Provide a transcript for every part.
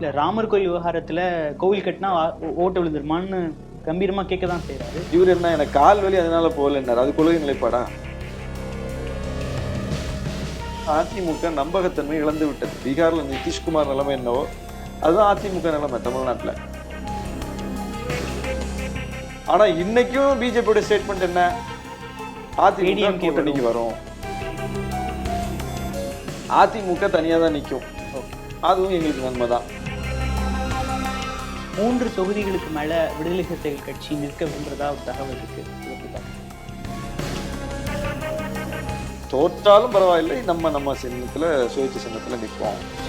இல்ல ராமர் கோயில் விவகாரத்துல கோவில் கட்டினா ஓட்டு விழுந்துருமான்னு கம்பீரமா கேட்க தான் செய்யறாரு இவர் என்ன எனக்கு கால் வலி அதனால போகலன்னாரு அது கொள்கை நிலைப்பாடா? அதிமுக நம்பகத்தன்மை இழந்து விட்டது. பீகார்ல நிதிஷ்குமார் நிலைமை என்னவோ அதுதான் அதிமுக நிலைமை தமிழ்நாட்டுல. ஆனா இன்னைக்கும் பிஜேபியோட ஸ்டேட்மெண்ட் என்ன? அதிமுக கூட்டணிக்கு வரும். அதிமுக தனியா தான் நிக்கும் அதுவும் எங்களுக்கு நன்மை தான் மூன்று தொகுதிகளுக்கு மேல விடுதலை சிறுத்தைகள் கட்சி நிற்க விரும்புறதா ஒரு தகவல் இருக்கு? தோற்றாலும் பரவாயில்லை. நம்ம நம்ம சின்னத்துல சுயேட்சை சின்னத்துல நிற்போம்.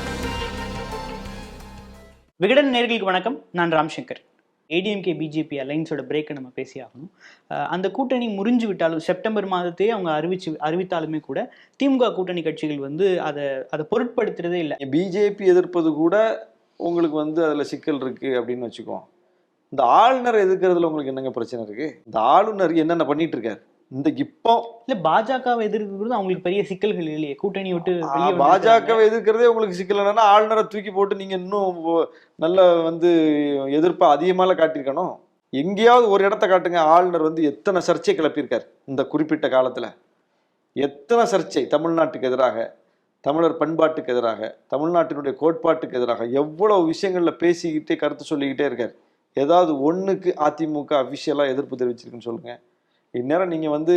விகடன் நேர்களுக்கு வணக்கம். நான் ராம்சங்கர். ஏடிஎம்கே பிஜேபி அலைன்ஸோட பிரேக்கை நம்ம பேசி ஆகணும். அஹ் அந்த கூட்டணி முறிஞ்சு விட்டாலும் செப்டம்பர் மாதத்தையே அவங்க அறிவிச்சு அறிவித்தாலுமே கூட திமுக கூட்டணி கட்சிகள் வந்து அதை அதை பொருட்படுத்துறதே இல்லை. பிஜேபி எதிர்ப்பது கூட உங்களுக்கு வந்து அதுல சிக்கல் இருக்கு அப்படின்னு வச்சுக்கோ. இந்த ஆளுநரை எதிர்க்கிறதுல உங்களுக்கு என்னங்க பிரச்சனை இருக்கு? இந்த ஆளுநர் என்னென்ன பண்ணிட்டு இருக்காரு? இந்த இப்போ இல்ல பாஜகவை எதிர்க்கிறது அவங்களுக்கு பெரிய சிக்கல்கள் இல்லையே. கூட்டணி விட்டு. பாஜகவை எதிர்க்கிறதே உங்களுக்கு சிக்கல். என்னன்னா ஆளுநரை தூக்கி போட்டு நீங்க இன்னும் நல்ல வந்து எதிர்ப்பை அதிகமால காட்டியிருக்கணும். எங்கேயாவது ஒரு இடத்த காட்டுங்க. ஆளுநர் வந்து எத்தனை சர்ச்சை கிளப்பியிருக்காரு இந்த குறிப்பிட்ட காலத்துல? எத்தனை சர்ச்சை தமிழ்நாட்டுக்கு எதிராக? தமிழர் பண்பாட்டுக்கு எதிராக தமிழ்நாட்டினுடைய கோட்பாட்டுக்கு எதிராக எவ்வளோ விஷயங்களில் பேசிக்கிட்டே கருத்து சொல்லிக்கிட்டே இருக்கார். ஏதாவது ஒன்றுக்கு அதிமுக அஃபிஷியலாக எதிர்ப்பு தெரிவிச்சிருக்குன்னு சொல்லுங்கள் இந்நேரம் நீங்கள் வந்து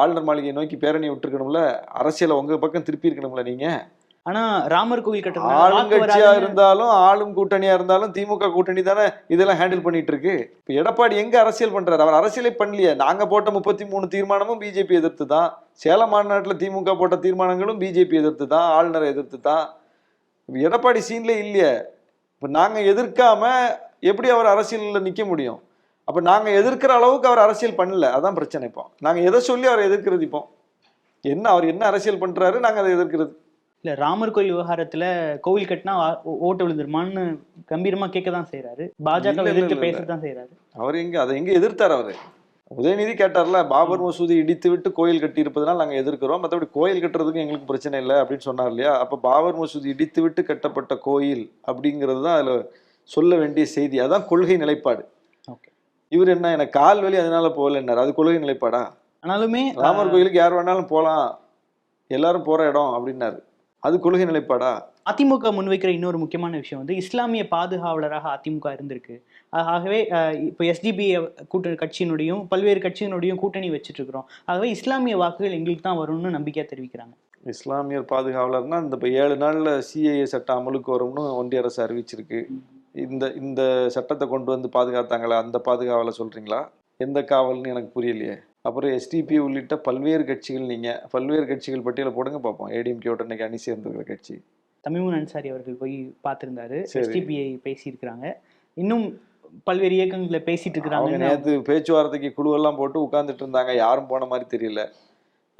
ஆளுநர் மாளிகையை நோக்கி பேரணி விட்டுருக்கணும்ல அரசியலை உங்கள் பக்கம் திருப்பி இருக்கணும்ல நீங்கள் ஆனா ராமர் கோவில் கட்டுறது ஆளுங்கட்சியா இருந்தாலும் ஆளும் கூட்டணியா இருந்தாலும் திமுக கூட்டணி தானே இதெல்லாம் ஹேண்டில் பண்ணிட்டு இருக்கு இப்ப எடப்பாடி எங்க அரசியல் பண்றாரு? அவர் அரசியலே பண்ணலையே. நாங்க போட்ட முப்பத்தி மூணு தீர்மானமும் பிஜேபி எதிர்த்து தான். சேலம் மாநாட்டுல திமுக போட்ட தீர்மானங்களும் பிஜேபி எதிர்த்து தான். ஆளுநரை எதிர்த்து தான். இப்ப எடப்பாடி சீன்ல இல்லையே. இப்ப நாங்க எதிர்க்காம எப்படி அவர் அரசியல்ல நிக்க முடியும்? அப்ப நாங்க எதிர்க்கிற அளவுக்கு அவர் அரசியல் பண்ணல. அதான் பிரச்சனை இப்போ. நாங்க எதை சொல்லி அவரை எதிர்க்கிறது இப்போ? என்ன அவர் என்ன அரசியல் பண்றாரு? நாங்க அதை எதிர்க்கிறது. இல்ல ராமர் கோயில் விவகாரத்துல கோவில் கட்டினா ஓட்டு விழுந்துருமான்னு கம்பீரமா கேட்க தான் செய்யறாரு பாஜக எதிர்த்து பேச தான் செய்யறாரு அவர் எங்க அதை எங்க எதிர்த்தார் அவரு? உதயநிதி கேட்டார்ல பாபர் மசூதி இடித்து விட்டு கோயில் கட்டி இருப்பதனால் நாங்க எதிர்க்கிறோம். மற்றபடி கோயில் கட்டுறதுக்கு எங்களுக்கு பிரச்சனை இல்லை அப்படின்னு சொன்னார் இல்லையா? அப்ப பாபர் மசூதி இடித்து விட்டு கட்டப்பட்ட கோயில் அப்படிங்கிறது தான் அதுல சொல்ல வேண்டிய செய்தி. அதான் கொள்கை நிலைப்பாடு. இவர் என்ன எனக்கு கால் வலி அதனால போகலன்னாரு. அது கொள்கை நிலைப்பாடா? ஆனாலுமே ராமர் கோயிலுக்கு யார் வேணாலும் போலாம் எல்லாரும் போற இடம் அப்படின்னாரு. அது கொள்கை நிலைப்பாடா? அதிமுக முன்வைக்கிற இன்னொரு முக்கியமான விஷயம் வந்து இஸ்லாமிய பாதுகாவலராக அதிமுக இருந்திருக்கு. ஆகவே இப்போ எஸ்டிபி கூட்டணி கட்சியினுடையும் பல்வேறு கட்சியினுடையும் கூட்டணி வச்சுட்டு இருக்கிறோம் ஆகவே இஸ்லாமிய வாக்குகள் எங்களுக்கு தான் வரும்னு நம்பிக்கையா தெரிவிக்கிறாங்க. இஸ்லாமியர் பாதுகாவலர்னா இந்த இப்போ ஏழு நாள்ல சிஏஏ சட்டம் அமலுக்கு வரும்னு ஒன்றிய அரசு அறிவிச்சிருக்கு. இந்த இந்த சட்டத்தை கொண்டு வந்து பாதுகாத்தாங்களா? அந்த பாதுகாவலை சொல்றீங்களா? எந்த காவல்னு எனக்கு புரியலையே. அப்புறம் எஸ்டிபி உள்ளிட்ட பல்வேறு கட்சிகள் நீங்க பல்வேறு கட்சிகள் பட்டியலை போடுங்க பார்ப்போம். ஏடிஎம்கேயோட இன்னைக்கு அணி சேர்ந்திருக்கிற கட்சி. தமிமுன் அன்சாரி அவர்கள் போய் பார்த்திருந்தாரு. எஸ்டிபிஐ பேசியிருக்கிறாங்க. இன்னும் பல்வேறு இயக்கங்களை பேசிட்டு இருக்கிறாங்க நேற்று பேச்சுவார்த்தைக்கு குழுவெல்லாம் போட்டு உட்கார்ந்துட்டு இருந்தாங்க. யாரும் போன மாதிரி தெரியல.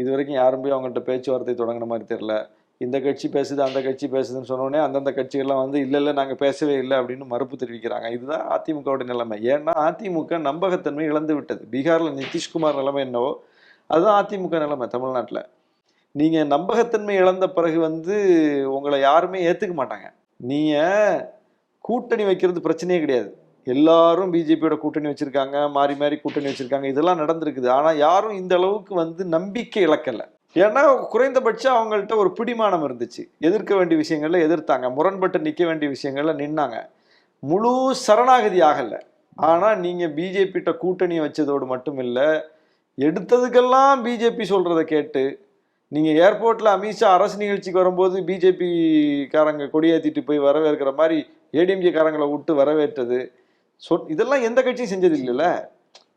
இது வரைக்கும் யாரும் போய் அவங்கள்ட்ட பேச்சுவார்த்தை தொடங்கின மாதிரி தெரியல. இந்த கட்சி பேசுது அந்த கட்சி பேசுதுன்னு சொன்னோடனே அந்தந்த கட்சிகள்லாம் வந்து இல்லை இல்லை நாங்கள் பேசவே இல்லை அப்படின்னு மறுப்பு தெரிவிக்கிறாங்க. இதுதான் அதிமுகவோட நிலைமை. ஏன்னா அதிமுக நம்பகத்தன்மை இழந்து விட்டது. பீகாரில் நிதிஷ்குமார் நிலைமை என்னவோ அதுதான் அதிமுக நிலைமை தமிழ்நாட்டில். நீங்கள் நம்பகத்தன்மை இழந்த பிறகு வந்து உங்களை யாருமே ஏற்றுக்க மாட்டாங்க. நீங்கள் கூட்டணி வைக்கிறது பிரச்சனையே கிடையாது. எல்லாரும் பிஜேபியோட கூட்டணி வச்சுருக்காங்க மாறி மாறி கூட்டணி வச்சுருக்காங்க. இதெல்லாம் நடந்திருக்குது. ஆனால் யாரும் இந்த அளவுக்கு வந்து நம்பிக்கை இழக்கலை. ஏன்னா குறைந்தபட்சம் அவங்கள்ட்ட ஒரு பிடிமானம் இருந்துச்சு. எதிர்க்க வேண்டிய விஷயங்கள்ல எதிர்த்தாங்க. முரண்பட்டு நிற்க வேண்டிய விஷயங்கள்ல நின்னாங்க. முழு சரணாகதி ஆகலை. ஆனால் நீங்கள் பிஜேபிட்ட கூட்டணி வச்சதோடு மட்டும் இல்லை எடுத்ததுக்கெல்லாம் பிஜேபி சொல்கிறத கேட்டு நீங்கள் ஏர்போர்ட்டில் அமித்ஷா அரசு நிகழ்ச்சிக்கு வரும்போது பிஜேபி காரங்க போய் வரவேற்கிற மாதிரி ஏடிஎம்கே காரங்களை விட்டு வரவேற்றது. சொ இதெல்லாம் எந்த கட்சியும் செஞ்சது இல்லைல்ல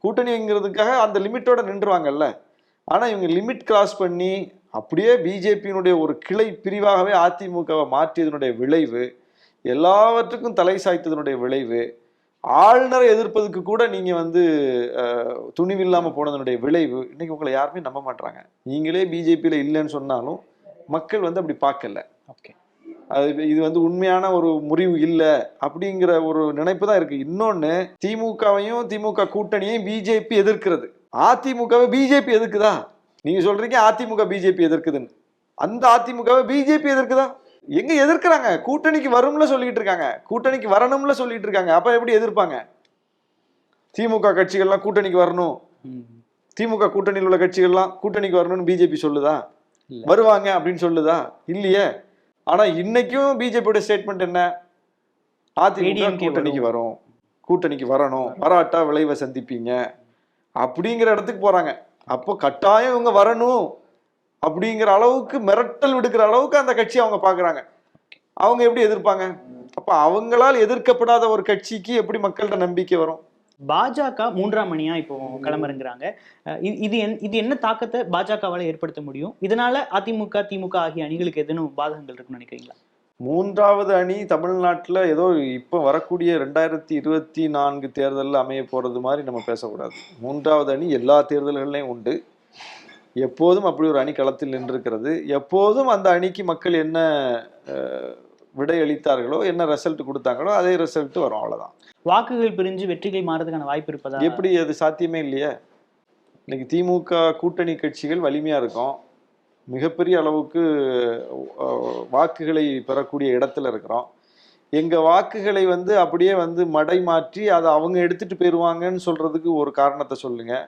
கூட்டணிங்கிறதுக்காக அந்த லிமிட்டோட நின்றுவாங்கல்ல. ஆனா இவங்க லிமிட் கிராஸ் பண்ணி அப்படியே பிஜேபியினுடைய ஒரு கிளை பிரிவாகவே அதிமுகவை மாற்றியதனுடைய விளைவு எல்லாவற்றுக்கும் தலை சாய்த்ததனுடைய விளைவு ஆளுநரை எதிர்ப்பதுக்கு கூட நீங்க வந்து அஹ், துணிவில்லாம போனதனுடைய விளைவு இன்னைக்கு உங்களை யாருமே நம்ப மாட்டாங்க நீங்களே பிஜேபியில இல்லைன்னு சொன்னாலும் மக்கள் வந்து அப்படி பார்க்கல. ஓகே. அது இது வந்து உண்மையான ஒரு முறிவு இல்லை அப்படிங்கிற ஒரு நினைப்பு தான் இருக்கு. இன்னொன்னு திமுகவையும் திமுக கூட்டணியையும் பிஜேபி எதிர்க்கிறது. அதிமுகவை பிஜேபி எதிர்க்குதா? நீங்க சொல்றீங்க அதிமுக பிஜேபி எதிர்க்குதுன்னு. அந்த அதிமுகவை பிஜேபி எதிர்க்குதா? எங்க எதிர்க்கிறாங்க? கூட்டணிக்கு வரும்ல சொல்லிட்டு இருக்காங்க. கூட்டணிக்கு வரணும்ல சொல்லிட்டு இருக்காங்க. அப்ப எப்படி எதிர்ப்பாங்க? திமுக கட்சிகள்லாம் கூட்டணிக்கு வரணும். திமுக கூட்டணியில் உள்ள கட்சிகள்லாம் கூட்டணிக்கு வரணும்னு பிஜேபி சொல்லுதா. வருவாங்க அப்படின்னு சொல்லுதா? இல்லையே. ஆனா இன்னைக்கும் பிஜேபியோட ஸ்டேட்மெண்ட் என்ன? அதிமுக கூட்டணிக்கு வரும். கூட்டணிக்கு வரணும். வராட்டா விளைவை சந்திப்பீங்க. அப்படிங்கிற இடத்துக்கு போறாங்க. அப்போ கட்டாயம் இவங்க வரணும் அப்படிங்கிற அளவுக்கு மிரட்டல் விடுக்கிற அளவுக்கு அந்த கட்சி அவங்க பாக்குறாங்க அவங்க எப்படி எதிர்ப்பாங்க? அப்ப அவங்களால் எதிர்க்கப்படாத ஒரு கட்சிக்கு எப்படி மக்கள்கிட்ட நம்பிக்கை வரும்? பாஜக மூன்றாம் மணியா இப்போ கிளம்புறங்கிறாங்க. அஹ் இது- இது என்- இது என்ன தாக்கத்தை பாஜகவால ஏற்படுத்த முடியும்? இதனால அதிமுக திமுக ஆகிய அணிகளுக்கு எதுவும் பாதகங்கள் இருக்குன்னு நினைக்கிறீங்களா? மூன்றாவது அணி தமிழ்நாட்டில் ஏதோ இப்போ வரக்கூடிய ரெண்டாயிரத்தி இருபத்தி நான்கு தேர்தலில் அமைய போகிறது மாதிரி நம்ம பேசக்கூடாது. மூன்றாவது அணி எல்லா தேர்தல்கள்லையும் உண்டு. எப்போதும் அப்படி ஒரு அணி களத்தில் நின்றிருக்கிறது. எப்போதும் அந்த அணிக்கு மக்கள் என்ன விடை அளித்தார்களோ என்ன ரிசல்ட் கொடுத்தாங்களோ அதே ரிசல்ட் வரும் அவ்வளவுதான். வாக்குகள் பிரிஞ்சு வெற்றிகள் மாறதுக்கான வாய்ப்பு இருப்பதா? எப்படி அது சாத்தியமே இல்லையே? இன்னைக்கு திமுக கூட்டணி கட்சிகள் வலிமையா இருக்கும். மிகப்பெரிய அளவுக்கு வாக்குகளை பெறக்கூடிய இடத்துல இருக்கிறோம். எங்கள் வாக்குகளை வந்து அப்படியே வந்து மடை மாற்றி அதை அவங்க எடுத்துகிட்டு போயிடுவாங்கன்னு சொல்கிறதுக்கு ஒரு காரணத்தை சொல்லுங்கள்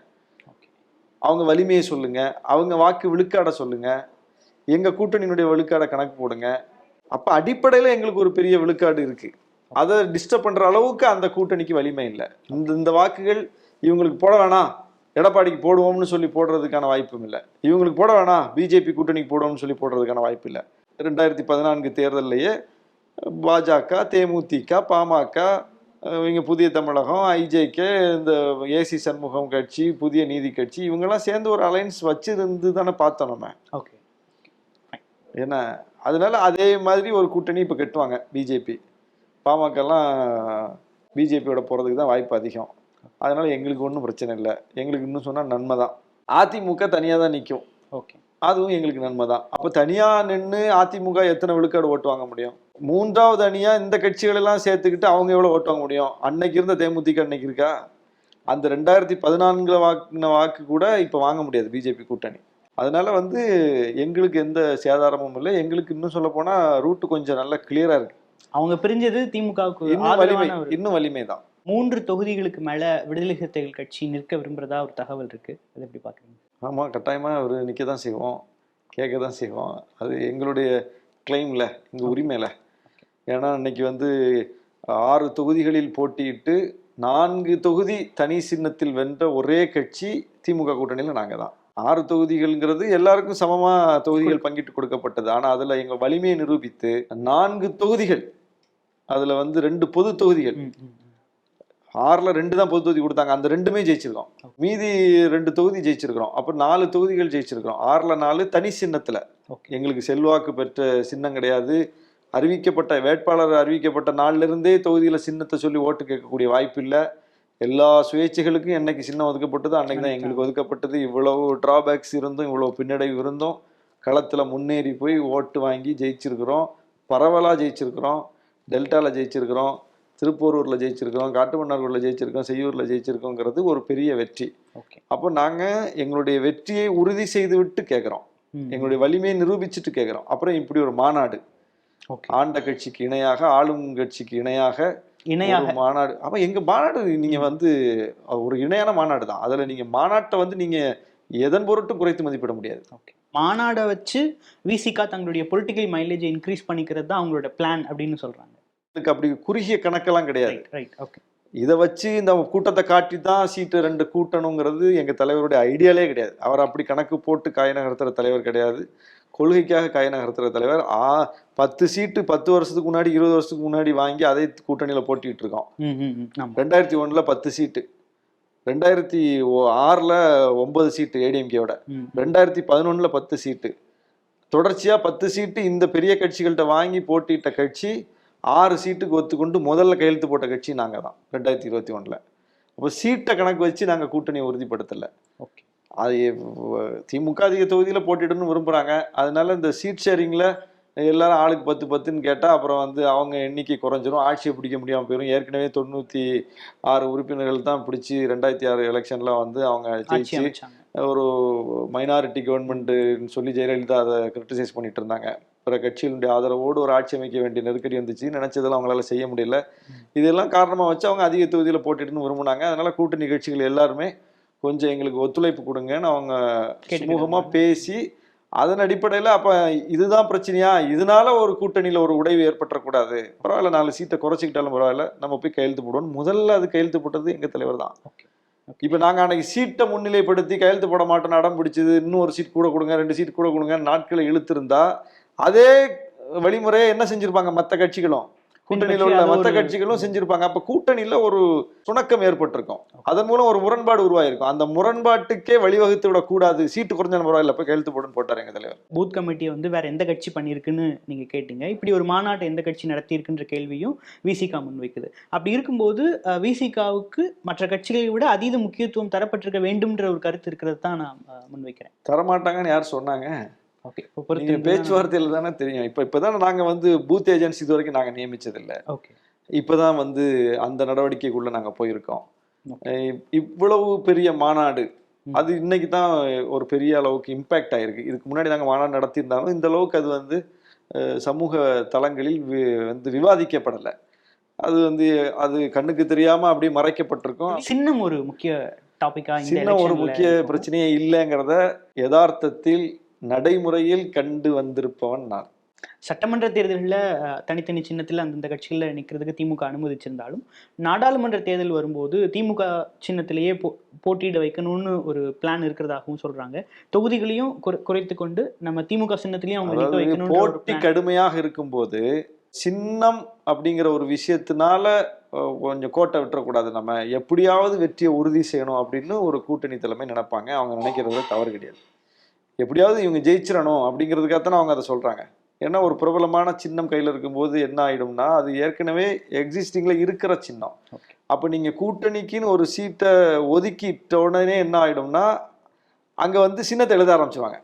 அவங்க வலிமையை சொல்லுங்கள் அவங்க வாக்கு விழுக்காட சொல்லுங்கள் எங்கள் கூட்டணியினுடைய விழுக்காட கணக்கு போடுங்க. அப்போ அடிப்படையில் எங்களுக்கு ஒரு பெரிய விழுக்காடு இருக்குது அதை டிஸ்டர்ப் பண்ணுற அளவுக்கு அந்த கூட்டணிக்கு வலிமை இல்லை. இந்த இந்த வாக்குகள் இவங்களுக்கு போட வேணாம். எடப்பாடிக்கு போடுவோம்னு சொல்லி போடுறதுக்கான வாய்ப்பும் இல்லை. இவங்களுக்கு போட வேணாம். பிஜேபி கூட்டணிக்கு போடுவோம்னு சொல்லி போடுறதுக்கான வாய்ப்பு இல்லை. ரெண்டாயிரத்தி பதினான்கு தேர்தல்லையே பாஜக தேமுதிக பாமக இவங்க புதிய தமிழகம் ஐஜேகே இந்த ஏசி சண்முகம் கட்சி புதிய நீதி கட்சி இவங்கெல்லாம் சேர்ந்து ஒரு அலைன்ஸ் வச்சிருந்து தானே பார்த்தோம் நம்ம. ஓகே. ஏன்னா அதனால அதே மாதிரி ஒரு கூட்டணி இப்போ கட்டுவாங்க பிஜேபி பாமகலாம் பிஜேபியோட போகிறதுக்கு தான் வாய்ப்பு அதிகம். அதனால எங்களுக்கு ஒன்றும் பிரச்சனை இல்லை. எங்களுக்கு இன்னும் சொன்னால் நன்மை தான். அதிமுக தனியாக தான் நிற்கும் ஓகே. அதுவும் எங்களுக்கு நன்மை தான். அப்போ தனியாக நின்று அதிமுக எத்தனை விழுக்காடு ஓட்டு வாங்க முடியும்? மூன்றாவது அணியாக இந்த கட்சிகளெல்லாம் சேர்த்துக்கிட்டு அவங்க எவ்வளோ ஓட்டு வாங்க முடியும்? அன்னைக்கு இருந்த தேமுதிக அன்னைக்கு இருக்கா? அந்த ரெண்டாயிரத்தி பதினான்குல வாக்குன வாக்கு கூட இப்போ வாங்க முடியாது பிஜேபி கூட்டணி. அதனால வந்து எங்களுக்கு எந்த சேதாரமும் இல்லை. எங்களுக்கு இன்னும் சொல்ல போனா ரூட் கொஞ்சம் நல்லா கிளியரா இருக்கு. அவங்க பிரிஞ்சது திமுகவுக்கு இன்னும் வலிமை இன்னும் வலிமை தான். மூன்று தொகுதிகளுக்கு மேல விடுதலை சிறுத்தைகள் கட்சி நிற்க விரும்புறதா ஒரு தகவல் இருக்கு. அது எப்படி பாக்குறீங்க ஆமா கட்டாயமா ஒரு நிற்க தான் செய்வோம் கேட்க தான் செய்வோம். அது எங்களுடைய கிளைம்ல எங்க உரிமையில. ஏன்னா இன்னைக்கு வந்து ஆறு தொகுதிகளில் போட்டியிட்டு நான்கு தொகுதி தனி சின்னத்தில் வென்ற ஒரே கட்சி திமுக கூட்டணியில நாங்க தான் ஆறு தொகுதிகள்ங்கிறது எல்லாருக்கும் சமமா தொகுதிகள் பங்கிட்டு கொடுக்கப்பட்டது. ஆனா அதுல எங்க வலிமையை நிரூபித்து நான்கு தொகுதிகள் அதுல வந்து ரெண்டு பொது தொகுதிகள். ஆறுல ரெண்டு தான் பொது தொகுதி கொடுத்தாங்க. அந்த ரெண்டுமே ஜெயிச்சிருக்கோம். மீதி ரெண்டு தொகுதி ஜெயிச்சிருக்கிறோம். அப்ப நாலு தொகுதிகள் ஜெயிச்சிருக்கிறோம். ஆறுல நாலு தனி சின்னத்துல. எங்களுக்கு செல்வாக்கு பெற்ற சின்னம் கிடையாது. அறிவிக்கப்பட்ட வேட்பாளர் அறிவிக்கப்பட்ட நாள்ல இருந்தே தொகுதியில சின்னத்தை சொல்லி ஓட்டு கேட்கக்கூடிய வாய்ப்பு இல்லை. எல்லா சுயேட்சைகளுக்கும் என்னைக்கு சின்னம் ஒதுக்கப்பட்டதோ அன்னைக்கு தான் எங்களுக்கு ஒதுக்கப்பட்டது. இவ்வளவு டிராபேக்ஸ் இருந்தும் இவ்வளவு பின்னடைவு இருந்தும் களத்துல முன்னேறி போய் ஓட்டு வாங்கி ஜெயிச்சிருக்கிறோம். பரவலா ஜெயிச்சிருக்கிறோம். டெல்டால ஜெயிச்சிருக்கிறோம். திருப்பூரூர்ல ஜெயிச்சிருக்கிறோம் காட்டுமன்னார்கோடில் ஜெயிச்சிருக்கோம் செய்யூர்ல ஜெயிச்சிருக்கோங்கிறது ஒரு பெரிய வெற்றி. ஓகே. அப்போ நாங்க எங்களுடைய வெற்றியை உறுதி செய்து விட்டு கேட்குறோம் எங்களுடைய வலிமையை நிரூபிச்சுட்டு கேட்குறோம் அப்புறம் இப்படி ஒரு மாநாடு. ஆண்ட கட்சிக்கு இணையாக ஆளும் கட்சிக்கு இணையாக இணையாக. மாநாடு. அப்ப எங்க மாநாடு நீங்க வந்து ஒரு இணையான மாநாடு தான். அதுல நீங்க மாநாட்டை வந்து நீங்க எதன் பொருட்டும் குறைத்து மதிப்பிட முடியாது. ஓகே. மாநாடை வச்சு விசிகா தங்களுடைய பொலிட்டிக்கல் மைலேஜை இன்க்ரீஸ் பண்ணிக்கிறது தான் அவங்களோட பிளான் அப்படின்னு சொல்றாங்க. இதுக்கு அப்படி குறுகிய கணக்கெல்லாம் கிடையாது. இதை வச்சு இந்த கூட்டத்தை காட்டி தான் சீட்டு ரெண்டு கூட்டணுங்கிறது எங்க தலைவருடைய ஐடியாலே கிடையாது. அவர் அப்படி கணக்கு போட்டு காய் நகர்த்துற தலைவர் கிடையாது. கொள்கைக்காக காய் நகர்த்துற தலைவர். ஆ பத்து சீட்டு பத்து வருஷத்துக்கு முன்னாடி இருபது வருஷத்துக்கு முன்னாடி வாங்கி அதை கூட்டணியில போட்டிட்டு இருக்கோம். ரெண்டாயிரத்தி ஒண்ணுல பத்து சீட்டு. ரெண்டாயிரத்தி ஆறுல ஒன்பது சீட்டு ஏடிஎம்கேவோட. ரெண்டாயிரத்தி பதினொன்னுல பத்து சீட்டு. தொடர்ச்சியா பத்து சீட்டு இந்த பெரிய கட்சிகள்கிட்ட வாங்கி போட்டியிட்ட கட்சி ஆறு சீட்டுக்கு ஒத்துக்கொண்டு முதல்ல கையெழுத்து போட்ட கட்சி நாங்க தான் ரெண்டாயிரத்தி இருபத்தி ஒண்ணுல. அப்போ சீட்டை கணக்கு வச்சு நாங்க கூட்டணியை உறுதிப்படுத்தல. ஓகே. அது திமுக அதிக தொகுதியில போட்டியிடணும்னு விரும்புறாங்க. அதனால இந்த சீட் ஷேரிங்ல எல்லாரும் ஆளுக்கு பத்து பத்துன்னு கேட்டா அப்புறம் வந்து அவங்க எண்ணிக்கை குறைஞ்சிரும். ஆட்சியை பிடிக்க முடியாம போயிடும் ஏற்கனவே தொண்ணூத்தி ஆறு உறுப்பினர்கள் தான் பிடிச்சி ரெண்டாயிரத்தி ஆறு எலெக்ஷன்ல வந்து அவங்க ஜெயிச்சு ஒரு மைனாரிட்டி கவர்மெண்ட்னு சொல்லி ஜெயலலிதா அதை கிரிட்டிசைஸ் பண்ணிட்டு இருந்தாங்க. பிற கட்சிகளுடைய ஆதரவோடு ஒரு ஆட்சி அமைக்க வேண்டிய நெருக்கடி வந்துச்சு. நினைச்சதெல்லாம் அவங்களால செய்ய முடியல. இதெல்லாம் காரணமா வச்சு அவங்க அதிக தொகுதியில் போட்டிட்டுன்னு விரும்புனாங்க. அதனால கூட்டணி கட்சிகள் எல்லாருமே கொஞ்சம் எங்களுக்கு ஒத்துழைப்பு கொடுங்கன்னு அவங்க கேட்டுக்கிட்டாங்க. சுமூகமா பேசி அதன் அடிப்படையில் அப்ப இதுதான் பிரச்சனையா? இதனால ஒரு கூட்டணியில ஒரு உடைவு ஏற்பட்டுறக்கூடாது. பரவாயில்ல நாலு சீட்டை குறைச்சிக்கிட்டாலும் பரவாயில்ல. நம்ம போய் கையெழுத்து போடுவோம் முதல்ல அது கையெழுத்து போட்டது எங்க தலைவர் தான். இப்ப நாங்க அன்னைக்கு சீட்டை முன்னிலைப்படுத்தி கையெழுத்து போட மாட்டோம் அடம் பிடிச்சது. இன்னும் ஒரு சீட் கூட கொடுங்க ரெண்டு சீட் கூட கொடுங்க நாட்களை இழுத்திருந்தா அதே வழிமுறையை என்ன செஞ்சிருப்பாங்க? மத்த கட்சிகளும். கூட்டணியில உள்ள ஒரு- கட்சிகளும் செஞ்சிருப்பாங்க. அப்ப கூட்டணியில ஒரு சுணக்கம் ஏற்பட்டிருக்கும். அதன் மூலம் ஒரு முரண்பாடு உருவாயிருக்கும். அந்த முரண்பாட்டுக்கே வழிவகுத்து விடக்கூடாது. சீட்டு குறைஞ்ச பரவாயில்ல. இப்ப கையெழுத்து போடுன்னு போட்டார் எங்க தலைவர். பூத் கமிட்டியை வந்து வேற எந்த கட்சி பண்ணியிருக்குன்னு நீங்க கேட்டீங்க. இப்படி ஒரு மாநாட்டை எந்த கட்சி நடத்தியிருக்குன்ற கேள்வியும் விசிகா முன்வைக்குது. அப்படி இருக்கும்போது விசிகாவுக்கு மற்ற கட்சிகளை விட அதீத முக்கியத்துவம் தரப்பட்டிருக்க வேண்டும்ன்ற ஒரு கருத்து இருக்கிறது தான் நான் முன்வைக்கிறேன். தரமாட்டாங்கன்னு யார் சொன்னாங்க? ஓகே பேச்சுவார்த்தையில தானே தெரியும். இப்ப இப்பதான் நாங்க வந்து பூத் ஏஜென்சி இது வரைக்கும் நாங்க நியமிச்சது இல்ல ஓகே இப்பதான் வந்து அந்த நடவடிக்கைக்குள்ள நாங்க போயிருக்கோம். இவ்வளவு பெரிய மாநாடு. அது இன்னைக்கு தான் ஒரு பெரிய அளவுக்கு இம்பேக்ட் ஆயிருக்கு. இதுக்கு முன்னாடி நாங்க மாநாடு நடத்தியிருந்தாலும் இந்த அளவுக்கு அது வந்து சமூக தளங்களில் வந்து விவாதிக்கப்படலை. அது வந்து அது கண்ணுக்கு தெரியாம அப்படியே மறைக்கப்பட்டிருக்கும். சின்னம் ஒரு முக்கிய டாபிக்கா சின்ன ஒரு முக்கிய. பிரச்சனையே இல்லைங்கிறத யதார்த்தத்தில் நடைமுறையில் கண்டு வந்திருப்பவன் நான். சட்டமன்ற தேர்தலில் தனித்தனி சின்னத்தில் அந்தந்த கட்சிகளில் நிற்கிறதுக்கு திமுக அனுமதிச்சிருந்தாலும் நாடாளுமன்ற தேர்தல் வரும்போது திமுக சின்னத்திலேயே போ போட்டியிட வைக்கணும்னு ஒரு பிளான் இருக்கிறதாகவும் சொல்றாங்க. தொகுதிகளையும் குறை- குறைத்து கொண்டு நம்ம திமுக சின்னத்திலையும் அவங்க நிற்க ஒரு போட்டி. கடுமையாக இருக்கும்போது சின்னம் அப்படிங்கிற ஒரு விஷயத்தினால கொஞ்சம் கோட்டை விட்டுறக்கூடாது. நம்ம எப்படியாவது வெற்றியை உறுதி செய்யணும் அப்படின்னு ஒரு கூட்டணி தலைமை நினைப்பாங்க. அவங்க நினைக்கிறதுல தவறு கிடையாது. எப்படியாவது இவங்க ஜெயிச்சிடணும் அப்படிங்கிறதுக்காக அவங்க அதை சொல்றாங்க. ஏன்னா ஒரு பிரபலமான சின்னம் கையில் இருக்கும்போது என்ன ஆயிடும்னா அது ஏற்கனவே எக்ஸிஸ்டிங்ல இருக்கிற சின்னம். அப்போ நீங்க கூட்டணிக்குன்னு ஒரு சீட்டை ஒதுக்கிட்ட உடனே என்ன ஆயிடும்னா அங்க வந்து சின்னத்தை எழுத ஆரம்பிச்சுவாங்க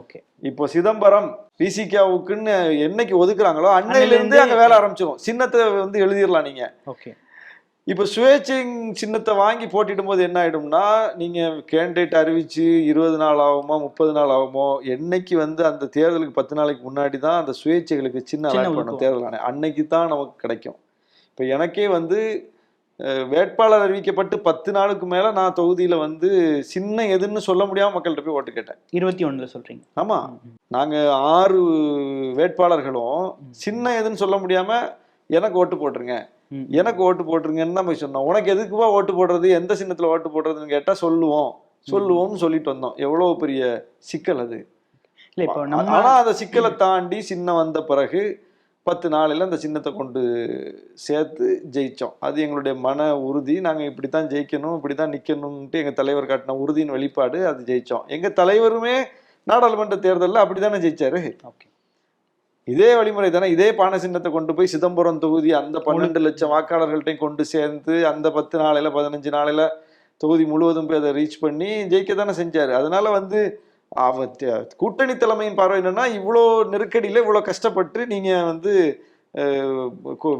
ஓகே இப்போ சிதம்பரம் பிசிகாவுக்குன்னு என்னைக்கு ஒதுக்குறாங்களோ அன்னையிலிருந்தே அங்க வேலை ஆரம்பிச்சிடும் சின்னத்தை வந்து எழுதிடலாம் நீங்க. ஓகே இப்போ சுயேட்சை சின்னத்தை வாங்கி போட்டிடும் போது என்ன ஆயிடும்னா நீங்க கேண்டிடேட் அறிவிச்சு இருபது நாள் ஆகுமோ முப்பது நாள் ஆகுமோ என்னைக்கு வந்து அந்த தேர்தலுக்கு பத்து நாளைக்கு முன்னாடி தான் அந்த சுயேட்சைகளுக்கு சின்ன அலாட் பண்ணும். தேர்தல் ஆணையம் அன்னைக்கு தான் நமக்கு கிடைக்கும் இப்போ எனக்கே வந்து வேட்பாளர் அறிவிக்கப்பட்டு பத்து நாளுக்கு மேல நான் தொகுதியில வந்து சின்ன எதுன்னு சொல்ல முடியாம மக்கள்கிட்ட போய் ஓட்டு கேட்டேன் இருபத்தி ஒண்ணுல சொல்றீங்க ஆமா ம், ம். நாங்க ஆறு வேட்பாளர்களும் சின்ன எதுன்னு சொல்ல முடியாம எனக்கு ஓட்டு போட்டுருங்க. எனக்கு ஓட்டு போட்டுருங்கன்னு தான் போய் சொன்னோம். உனக்கு எதுக்குப்பா ஓட்டு போடுறது? எந்த சின்னத்துல ஓட்டு போடுறதுன்னு கேட்டா சொல்லுவோம். சொல்லுவோம்னு சொல்லிட்டு வந்தோம். எவ்வளவு பெரிய சிக்கல் அது. இல்ல இப்போ நம்ம ஆனா அந்த சிக்கலை தாண்டி சின்னம் வந்த பிறகு பத்து நாளில் அந்த சின்னத்தை கொண்டு சேர்த்து ஜெயிச்சோம். அது எங்களுடைய மன உறுதி. நாங்க இப்படித்தான் ஜெயிக்கணும் இப்படித்தான் நிக்கணும்ட்டு எங்க தலைவர் காட்டின உறுதியின் வெளிப்பாடு அது ஜெயிச்சோம். எங்க தலைவருமே நாடாளுமன்ற தேர்தலில் அப்படித்தானே ஜெயிச்சாரு? ஓகே. இதே வழிமுறை தானே இதே பானை சின்னத்தை கொண்டு போய் சிதம்பரம் தொகுதி அந்த பன்னெண்டு லட்சம் வாக்காளர்கள்ட்டையும் கொண்டு சேர்ந்து அந்த பத்து நாளையில பதினஞ்சு நாளையில தொகுதி முழுவதும் போய் அதை ரீச் பண்ணி ஜெயிக்க தானே செஞ்சாரு. அதனால வந்து கூட்டணி தலைமையின் பார்வை என்னன்னா இவ்வளோ நெருக்கடியில இவ்வளோ கஷ்டப்பட்டு நீங்க வந்து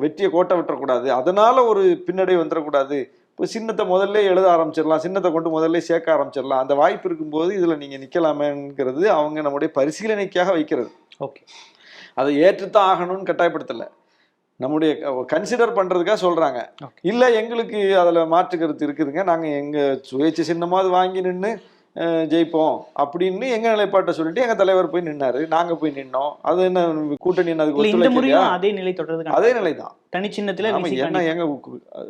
வெற்றியை கோட்டை விட்டுறக்கூடாது. அதனால ஒரு பின்னடை வந்துடக்கூடாது இப்போ சின்னத்தை முதல்ல எழுத ஆரம்பிச்சிடலாம் சின்னத்தை கொண்டு முதல்ல சேர்க்க ஆரம்பிச்சிடலாம். அந்த வாய்ப்பு இருக்கும்போது இதுல நீங்க நிக்கலாமேங்கிறது அவங்க நம்முடைய பரிசீலனைக்காக வைக்கிறது. ஓகே. அதை ஏற்றுத்தான் ஆகணும்னு கட்டாயப்படுத்தல. நம்முடைய கன்சிடர் பண்றதுக்காக சொல்றாங்க. Okay. இல்ல எங்களுக்கு அதுல மாற்று கருத்து இருக்குதுங்க. நாங்க எங்க சுயேட்சை சின்னமாவது வாங்கி நின்று ஜெயிப்போம் அப்படின்னு எங்க நிலைப்பாட்டை சொல்லிட்டு எங்க தலைவர் போய் நின்னாரு. நாங்க போய் நின்னோம். அது என்ன கூட்டணி அதுக்கு அதே நிலை தொடர்றதுக்கு அதே நிலைதான். தனி சின்னத்துல ஆமா விசிகா ஏன்னா எங்க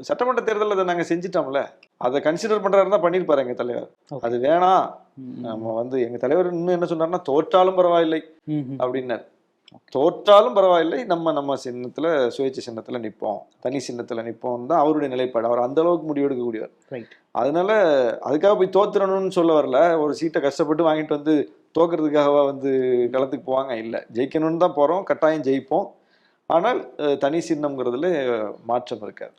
சட்டமன்ற தேர்தலில் அதை நாங்க செஞ்சிட்டோம்ல. அதை கன்சிடர் பண்றாரு தான் பண்ணிருப்பாரு எங்க தலைவர். அது வேணாம். நம்ம வந்து எங்க தலைவர் இன்னும் என்ன சொன்னாருன்னா தோற்றாலும் பரவாயில்லை. அப்படின்னாரு. தோற்றாலும் பரவாயில்லை. நம்ம நம்ம சின்னத்துல சுயேட்சை சின்னத்துல நிப்போம். தனி சின்னத்துல நிப்போம் தான் அவருடைய நிலைப்பாடு. அவர் அந்த அளவுக்கு முடிவெடுக்கக்கூடியவர். அதனால அதுக்காக போய் தோத்துறணும்னு சொல்ல வரல. ஒரு சீட்டை கஷ்டப்பட்டு வாங்கிட்டு வந்து தோக்குறதுக்காகவா வந்து களத்துக்கு போவாங்க? இல்லை. ஜெயிக்கணும்னு தான் போறோம். கட்டாயம் ஜெயிப்போம். ஆனால் தனி சின்னம்ங்கிறதுல மாற்றம் இருக்காது.